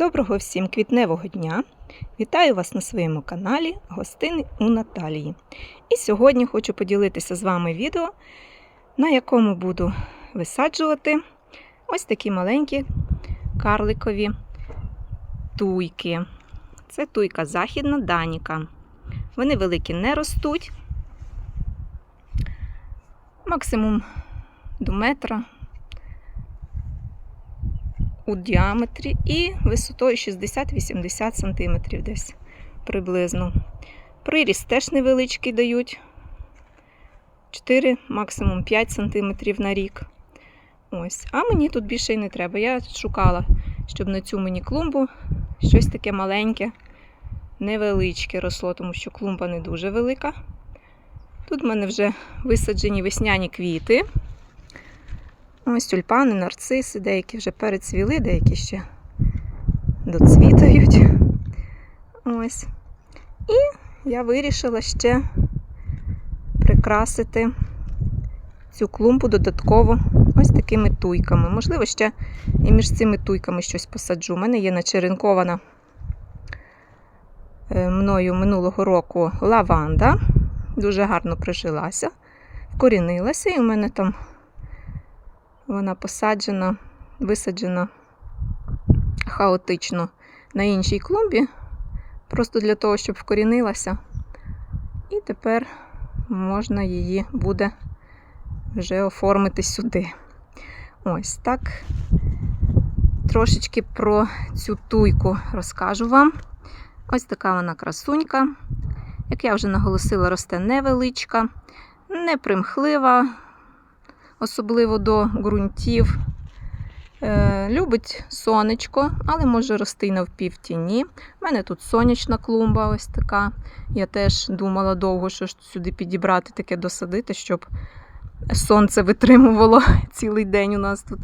Доброго всім квітневого дня! Вітаю вас на своєму каналі Гостини у Наталії. І сьогодні хочу поділитися з вами відео, на якому буду висаджувати ось такі маленькі карликові туйки. Це туйка західна Даніка. Вони великі не ростуть. Максимум до метра у діаметрі і висотою 60-80 см десь приблизно. Приріст теж невеличкий дають 4, максимум 5 см на рік. Ось. А мені тут більше й не треба. Я шукала, щоб на цю мені клумбу щось таке маленьке, невеличке росло, тому що клумба не дуже велика. Тут в мене вже висаджені весняні квіти. Ось тюльпани, нарциси, деякі вже перецвіли, деякі ще доцвітають. Ось. І я вирішила ще прикрасити цю клумбу додатково ось такими туйками. Можливо, ще і між цими туйками щось посаджу. У мене є начеренкована е, мною минулого року лаванда. Дуже гарно прижилася, вкорінилася, і у мене там вона посаджена, висаджена хаотично на іншій клумбі, просто для того, щоб вкорінилася. І тепер можна її буде вже оформити сюди. Ось так. Трошечки про цю туйку розкажу вам. Ось така вона красунька. Як я вже наголосила, росте невеличка, непримхлива, особливо до ґрунтів. Е, любить сонечко, але може рости й навпівтіні. У мене тут сонячна клумба, ось така. Я теж думала довго, що сюди підібрати таке досадити, щоб сонце витримувало цілий день у нас тут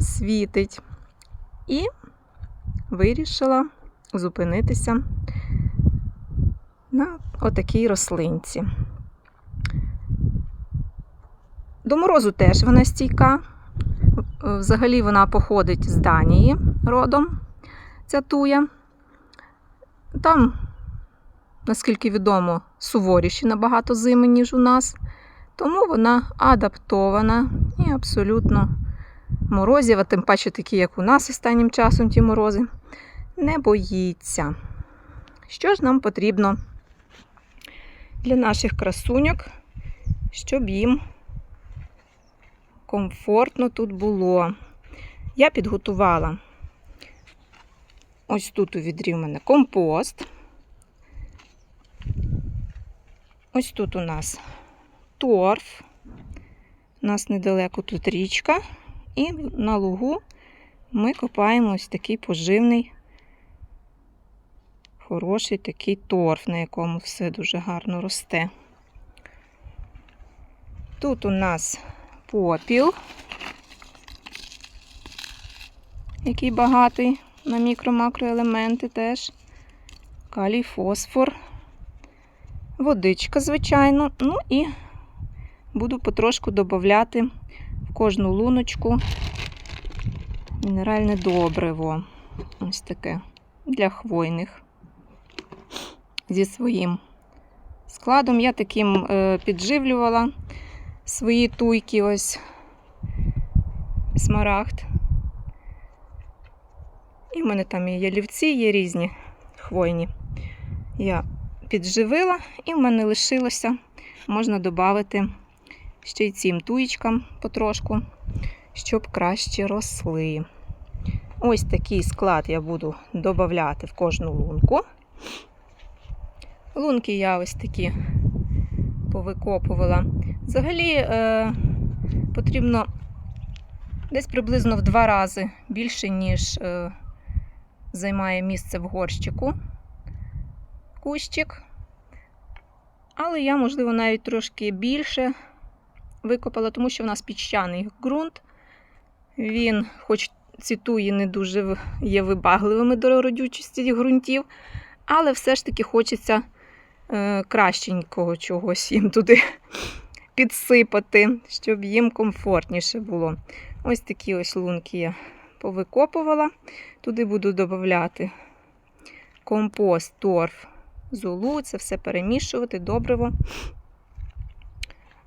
світить. І вирішила зупинитися на отакій рослинці. До морозу теж вона стійка. Взагалі вона походить з Данії родом, ця туя. Там, наскільки відомо, суворіші набагато зими, ніж у нас. Тому вона адаптована і абсолютно морозів, тим паче такі, як у нас останнім часом ті морози, не боїться. Що ж нам потрібно для наших красуньок, щоб їм комфортно тут було. Я підготувала ось тут у відрі в мене компост. Ось тут у нас торф. У нас недалеко тут річка, і на лугу ми копаємо ось такий поживний, хороший такий торф, на якому все дуже гарно росте. Тут у нас попіл, який багатий на мікро-макроелементи теж, калій, фосфор, водичка, звичайно, ну і буду потрошку додати в кожну луночку мінеральне добриво. Ось таке для хвойних. Зі своїм складом я таким е, підживлювала свої туйки, ось смарагд. І в мене там є ялівці, є різні хвойні. Я підживила, і в мене лишилося, можна додати ще й цим туєчкам потрошку, щоб краще росли. Ось такий склад я буду додати в кожну лунку. Лунки я ось такі повикопувала. Взагалі е, потрібно десь приблизно в два рази більше, ніж е, займає місце в горщику кущик. Але я, можливо, навіть трошки більше викопала, тому що в нас піщаний ґрунт. Він, хоч ці не дуже є вибагливими до родючості ґрунтів, але все ж таки хочеться е, кращенького чогось їм туди підсипати, щоб їм комфортніше було. Ось такі ось лунки я повикопувала. Туди буду додати компост, торф, золу, це все перемішувати добриво,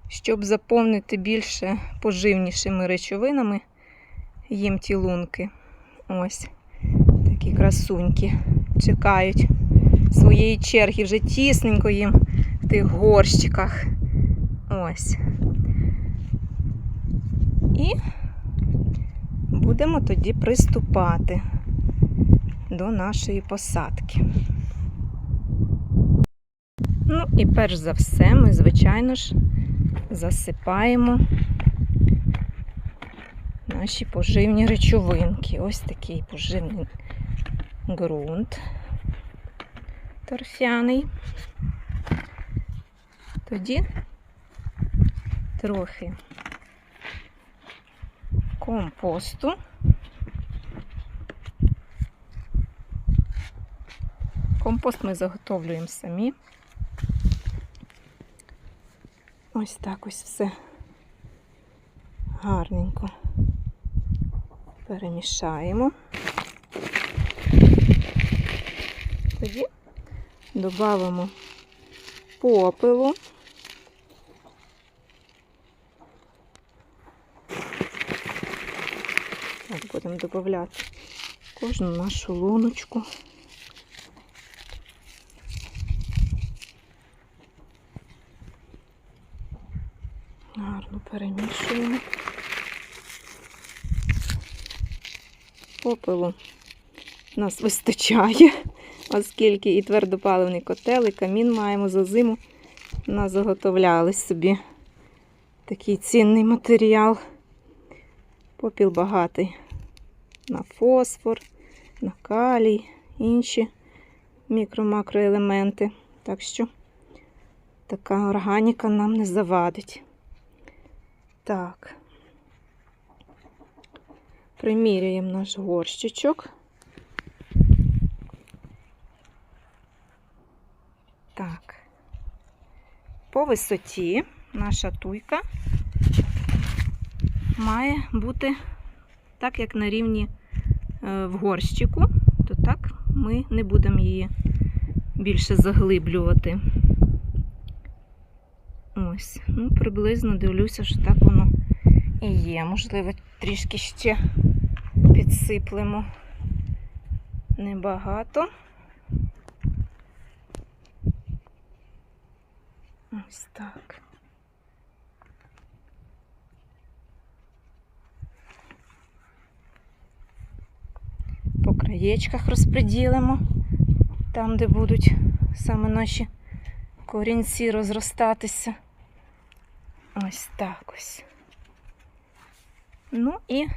щоб заповнити більше поживнішими речовинами їм ті лунки. Ось такі красуньки чекають своєї черги, вже тісненько їм в тих горщиках. Ось. І будемо тоді приступати до нашої посадки. Ну і перш за все, ми, звичайно ж, засипаємо наші поживні речовинки. Ось такий поживний ґрунт торфяний. Тоді трохи компосту. Компост ми заготовлюємо самі. Ось так ось все гарненько перемішаємо. Тоді додамо попелу. Так, будемо додати кожну нашу луночку. Гарно перемішуємо. Попелу нас вистачає, оскільки і твердопаливний котел, і камін маємо за зиму. У нас заготовляли собі такий цінний матеріал. Попіл багатий на фосфор, на калій, інші мікро-макроелементи. Так що така органіка нам не завадить. Так, приміряємо наш горщичок. Так, по висоті наша туйка має бути так, як на рівні е, в горщику, то так ми не будемо її більше заглиблювати. Ось, ну, приблизно дивлюся, що так воно і є. Можливо, трішки ще підсиплемо небагато. Ось так. По краєчках розподілимо, там, де будуть саме наші корінці розростатися. Ось так ось. Ну і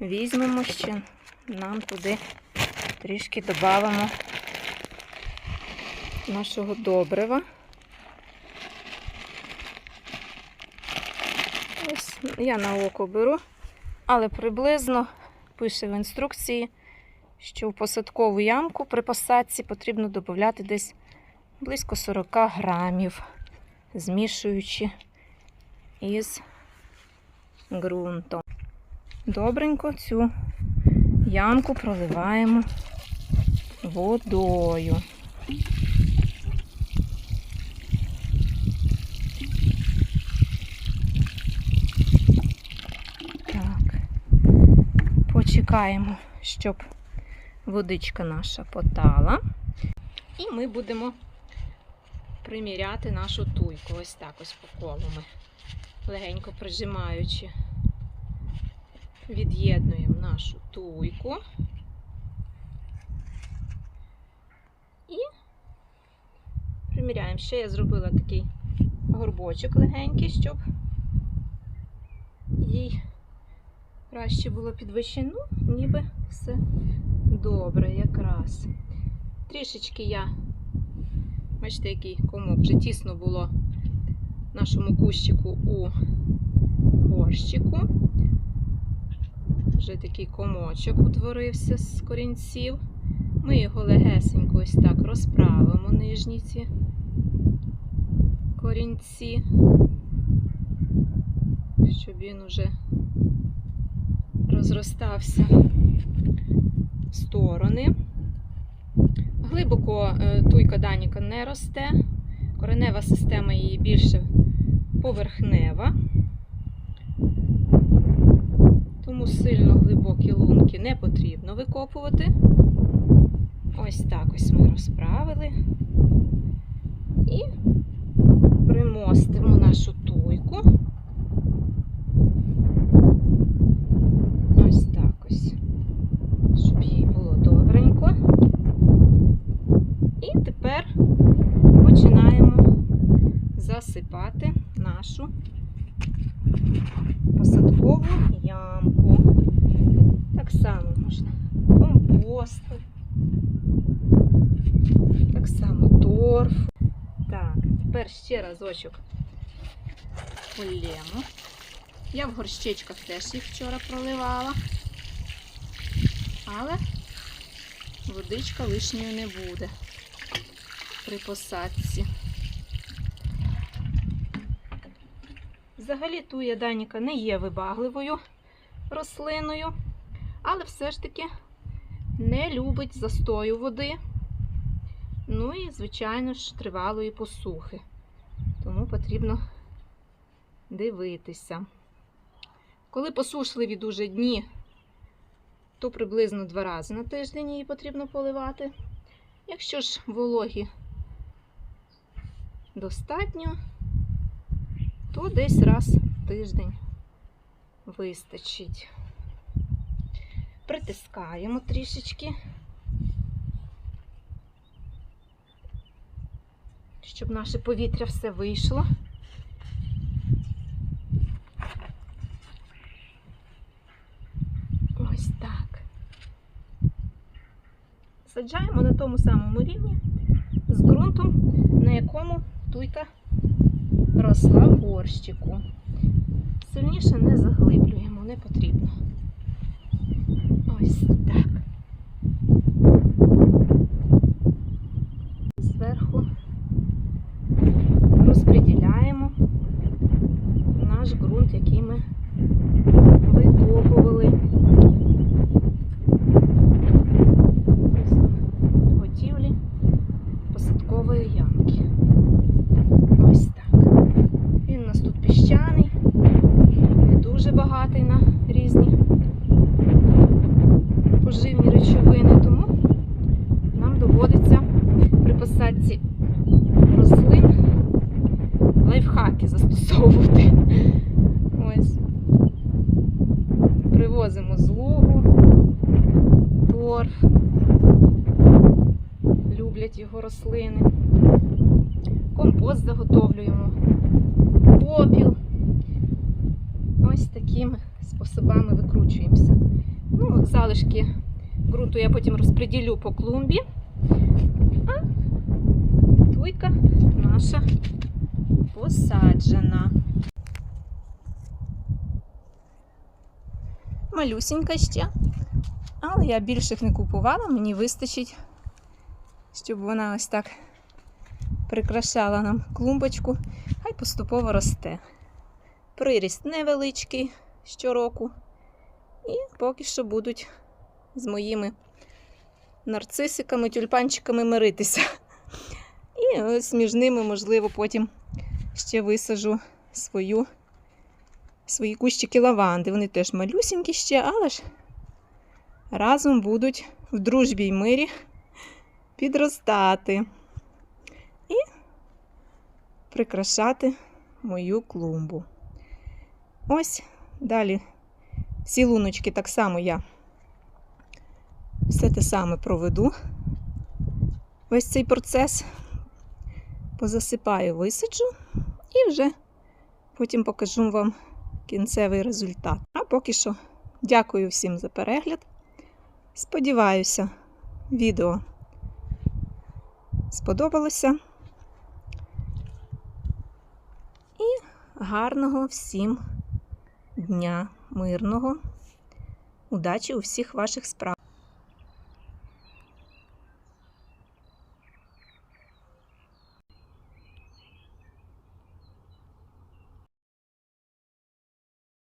візьмемо ще нам туди трішки додамо нашого добрива. Ось я на око беру, але приблизно пише в інструкції, що в посадкову ямку при посадці потрібно додати десь близько 40 грамів, змішуючи із ґрунтом. Добренько цю ямку проливаємо водою. Так, почекаємо, щоб водичка наша потала. І ми будемо приміряти нашу туйку. Ось так ось по колу ми, легенько прижимаючи, від'єднуємо нашу туйку. І приміряємо. Ще я зробила такий горбочок легенький, щоб їй краще було підвищено. Ну, ніби все добре якраз. Трішечки я, бачите, який комок, вже тісно було нашому кущику у горщику. Вже такий комочок утворився з корінців. Ми його легесенько ось так розправимо нижні ці корінці, щоб він уже розростався сторони. Глибоко е, туйка Даніка не росте. Коренева система її більше поверхнева. Тому сильно глибокі лунки не потрібно викопувати. Ось так ось ми розправили. І примостимо нашу туйку. Ось так ось. Щоб їй було добренько. І тепер починаємо засипати нашу посадкову ямку. Так само можна компосту. Так само торф. Так, тепер ще разочок полємо. Я в горщичках теж їх вчора проливала. Але водичка лишньою не буде при посадці. Взагалі туя даніка не є вибагливою рослиною, але все ж таки не любить застою води. Ну і, звичайно ж, тривалої посухи. Тому потрібно дивитися. Коли посушливі дуже дні, то приблизно два рази на тиждень її потрібно поливати. Якщо ж вологі достатньо, то десь раз в тиждень вистачить. Притискаємо трішечки, щоб наше повітря все вийшло. Ось так. Саджаємо на тому самому рівні з ґрунтом, на якому туйка росла в горщику. Сильніше не заглиблюємо, не потрібно. Ось так. Зверху розподіляємо наш ґрунт, який ми викопували. Готівлі посадкової ямки. Ось так. Він у нас тут піщаний, не дуже багатий на різні поживні речовини, тому нам доводиться при посадці рослин лайфхаки застосовувати. Ось. Привозимо з лугу, торф. Люблять його рослини. Компост заготовлюємо, попіл. Ось такими способами викручуємося. Ну, залишки ґрунту я потім розподілю по клумбі. А туйка наша посаджена. Малюсінька ще. Але я більших не купувала, мені вистачить, щоб вона ось так прикрашала нам клумбочку, хай поступово росте. Приріст невеличкий щороку. І поки що будуть з моїми нарцисиками, тюльпанчиками миритися. І ось між ними, можливо, потім ще висажу свою, свої кущики лаванди. Вони теж малюсінькі ще, але ж разом будуть в дружбі й мирі підростати і прикрашати мою клумбу. Ось далі ці луночки так само я все те саме проведу. Весь цей процес позасипаю, висаджу і вже потім покажу вам кінцевий результат. А поки що дякую всім за перегляд. Сподіваюся, відео сподобалося. І гарного всім дня, мирного, удачі у всіх ваших справах.